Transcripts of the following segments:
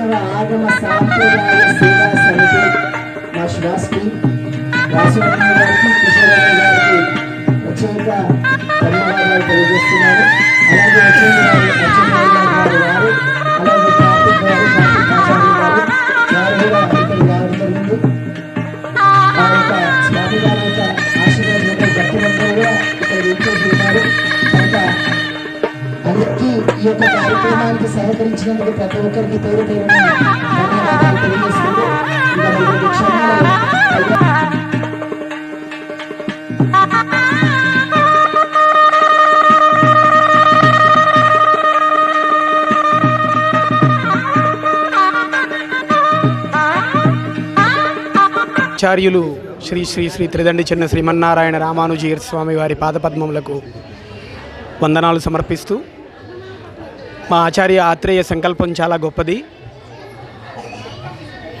వైష్ణవ ఆగమ సాంప్రదాయ సేవా సమితి. మా శ్వాస్కి వాసుదేవ గారికి కిషోరరావు గారికి ప్రత్యేక ధన్యవాదాలు తెలియజేస్తున్నాను. అలాగే ఈ యొక్క కార్యక్రమానికి సహకరించినందుకు ప్రతి ఒక్కరికి పేరు పేరు ధన్యవాదాలు. తెలియజేసుకుంటూ ఆచార్యులు శ్రీ శ్రీ శ్రీ త్రిదండి చిన్న శ్రీమన్నారాయణ రామానుజీర్ స్వామి వారి పాదపద్మములకు వందనాలు సమర్పిస్తూ మా ఆచార్య ఆత్రేయ సంకల్పం చాలా గొప్పది.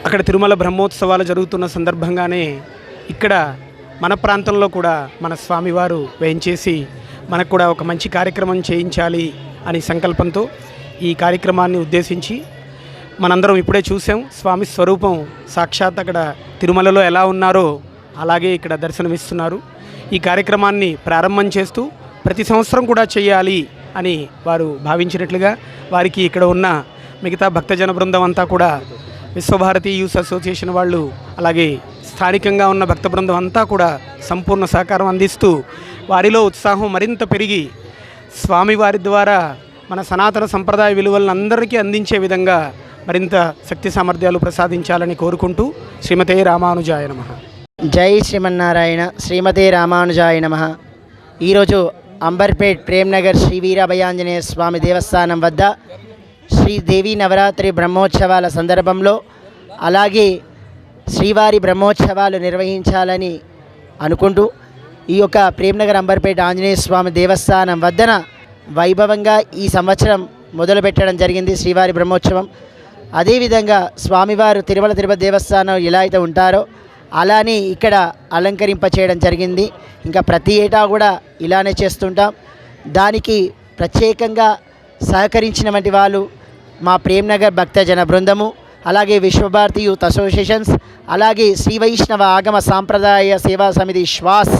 అక్కడ తిరుమల బ్రహ్మోత్సవాలు జరుగుతున్న సందర్భంగానే ఇక్కడ మన ప్రాంతంలో కూడా మన స్వామివారు వేయించేసి మనకు కూడా ఒక మంచి కార్యక్రమం చేయించాలి అనే సంకల్పంతో ఈ కార్యక్రమాన్ని ఉద్దేశించి మనందరం ఇప్పుడే చూసాం. స్వామి స్వరూపం సాక్షాత్ అక్కడ తిరుమలలో ఎలా ఉన్నారో అలాగే ఇక్కడ దర్శనమిస్తున్నారు. ఈ కార్యక్రమాన్ని ప్రారంభం చేస్తూ ప్రతి సంవత్సరం కూడా చేయాలి అని వారు భావించినట్లుగా వారికి ఇక్కడ ఉన్న మిగతా భక్తజన బృందం అంతా కూడా విశ్వభారతి యూస్ అసోసియేషన్ వాళ్ళు అలాగే స్థానికంగా ఉన్న భక్త బృందం అంతా కూడా సంపూర్ణ సహకారం అందిస్తూ వారిలో ఉత్సాహం మరింత పెరిగి స్వామివారి ద్వారా మన సనాతన సంప్రదాయ విలువలను అందరికీ అందించే విధంగా మరింత శక్తి సామర్థ్యాలు ప్రసాదించాలని కోరుకుంటూ శ్రీమతే రామానుజాయ నమః. జై శ్రీమన్నారాయణ శ్రీమతి రామానుజాయ నమ. ఈరోజు అంబర్పేట్ ప్రేమ్నగర్ శ్రీ వీరాభయాంజనేయ స్వామి దేవస్థానం వద్ద శ్రీదేవి నవరాత్రి బ్రహ్మోత్సవాల సందర్భంలో అలాగే శ్రీవారి బ్రహ్మోత్సవాలు నిర్వహించాలని అనుకుంటూ ఈ యొక్క ప్రేమ్నగర్ అంబర్పేట ఆంజనేయ స్వామి దేవస్థానం వద్దన వైభవంగా ఈ సంవత్సరం మొదలుపెట్టడం జరిగింది శ్రీవారి బ్రహ్మోత్సవం. అదేవిధంగా స్వామివారు తిరుమల తిరుపతి దేవస్థానం ఎలా అయితే ఉంటారో అలానే ఇక్కడ అలంకరింప చేయడం జరిగింది. ఇంకా ప్రతి ఏటా కూడా ఇలానే చేస్తుంటాం. దానికి ప్రత్యేకంగా సహకరించినటువంటి వాళ్ళు మా ప్రేమ్నగర్ భక్తజన బృందము అలాగే విశ్వభారతి యూత్ అసోసియేషన్స్ అలాగే శ్రీ వైష్ణవ ఆగమ సాంప్రదాయ సేవా సమితి శ్వాస్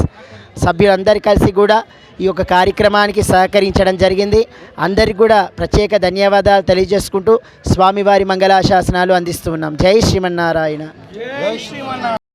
సభ్యులందరూ కలిసి కూడా ఈ యొక్క కార్యక్రమానికి సహకరించడం జరిగింది. అందరికి కూడా ప్రత్యేక ధన్యవాదాలు తెలియజేసుకుంటూ స్వామివారి మంగళాశాసనాలు అందిస్తున్నాం జై శ్రీమన్నారాయణ.